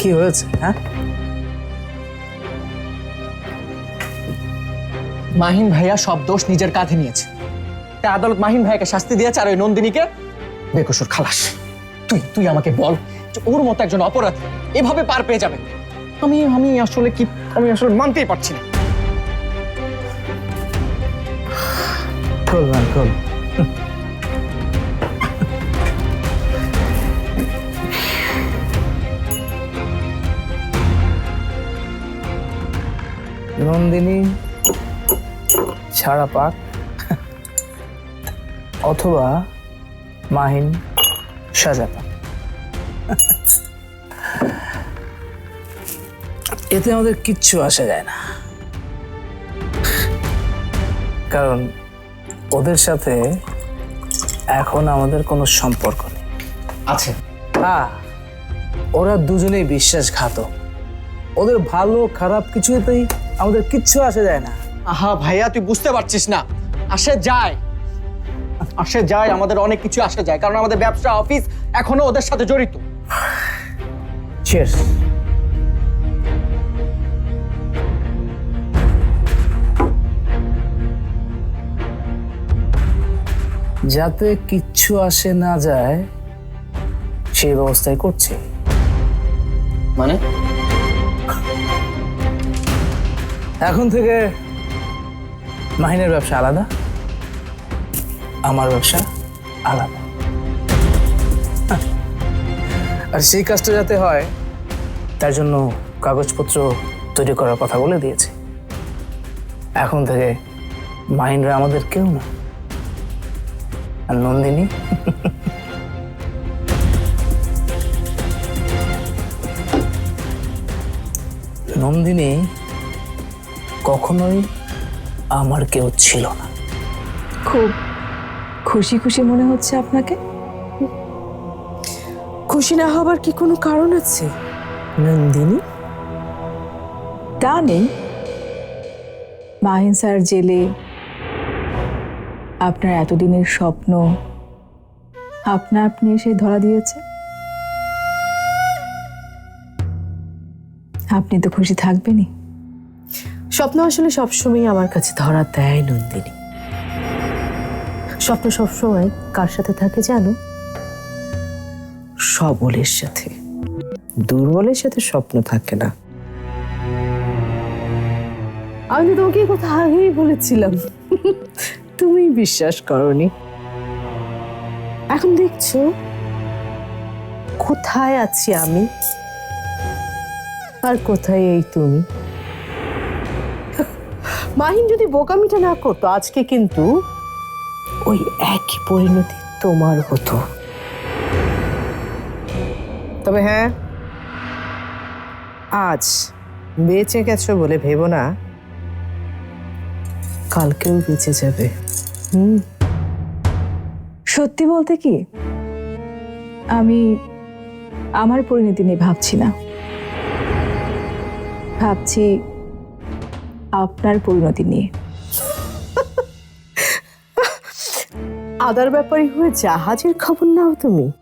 কি হয়েছে হ্যাঁ? মাহিন ভাইয়া সব দোষ নিজের কাঁধে নিয়েছে। তাই আদালত মাহিন ভাইয়াকে শাস্তি দিয়েছে আর ওই নন্দিনীকে? বেকসুর খালাস, তুই তুই আমাকে বল যে ওর মতো একজন অপরাধ এভাবে পার পেয়ে যাবে। আমি আমি আসলে কি, আমি আসলে মানতেই পারছি না। খোল ম্যাম নন্দিনী ছাড়া পাক অথবা মাহিন সাজা পাক এতে আমাদের কিচ্ছু আসা যায় না। কারণ ওদের সাথে এখন আমাদের কোনো সম্পর্ক নেই। আছে। হ্যাঁ ওরা দুজনেই বিশ্বাসঘাতক। ওদের ভালো খারাপ কিছুতেই আমাদের কিচ্ছু আসে যায় না। আহা ভাইয়া তুই বুঝতে পারছিস না। আসে যায়। আসে যায় আমাদের অনেক কিছু আসে যায় কারণ আমাদের ব্যবসা অফিস এখনও ওদের সাথে জড়িত। Cheers. যাতে কিচ্ছু আসে না যায় সেই ব্যবস্থাই করছে। মানে? এখন থেকে মাহিনের ব্যবসা আলাদা, আমার ব্যবসা আলাদা। আর সেই কাজটা যাতে হয়, তার জন্য কাগজপত্র তৈরি করার কথা বলে দিয়েছে। এখন থেকে মাহিনরা আমাদের কেউ না। আর নন্দিনী? নন্দিনী কখনোই আমার কেউ ছিল না। খুব খুশি খুশি মনে হচ্ছে আপনাকে? খুশি না হবার কি কোনো কারণ আছে? নন্দিনী? তা নেই। মাহিন স্যার জেলে আপনার এতদিনের স্বপ্ন আপনা আপনি এসে ধরা দিয়েছে। আপনি তো খুশি থাকবেনই। স্বপ্ন আসলে সবসময় আমার কাছে ধরা দেয় নন্দিনী। স্বপ্ন সবসময় কার সাথে থাকে জানো? সবলের সাথে। দুর্বলের সাথে স্বপ্ন থাকে না। আমি তো তোমাকে কথা আগেই বলেছিলাম। তুমি বিশ্বাস করনি। এখন দেখছ, কোথায় আছি আমি? আর কোথায় এই তুমি? মাহিন যদি বোকামিটা না করতো, আজকে কিন্তু ওই একই পরিণতি তোমার হতো। তবে হ্যাঁ আজ বেঁচে গেছো বলে ভেবো না, কালকেও বেঁচে যাবে। হুম? সত্যি বলতে কি, আমি আমার পরিণতি নিয়ে ভাবছি না। ভাবছি আপনার পরিণতি নিয়ে। আদার ব্যাপারে হয়ে জাহাজের খবর নাও তুমি।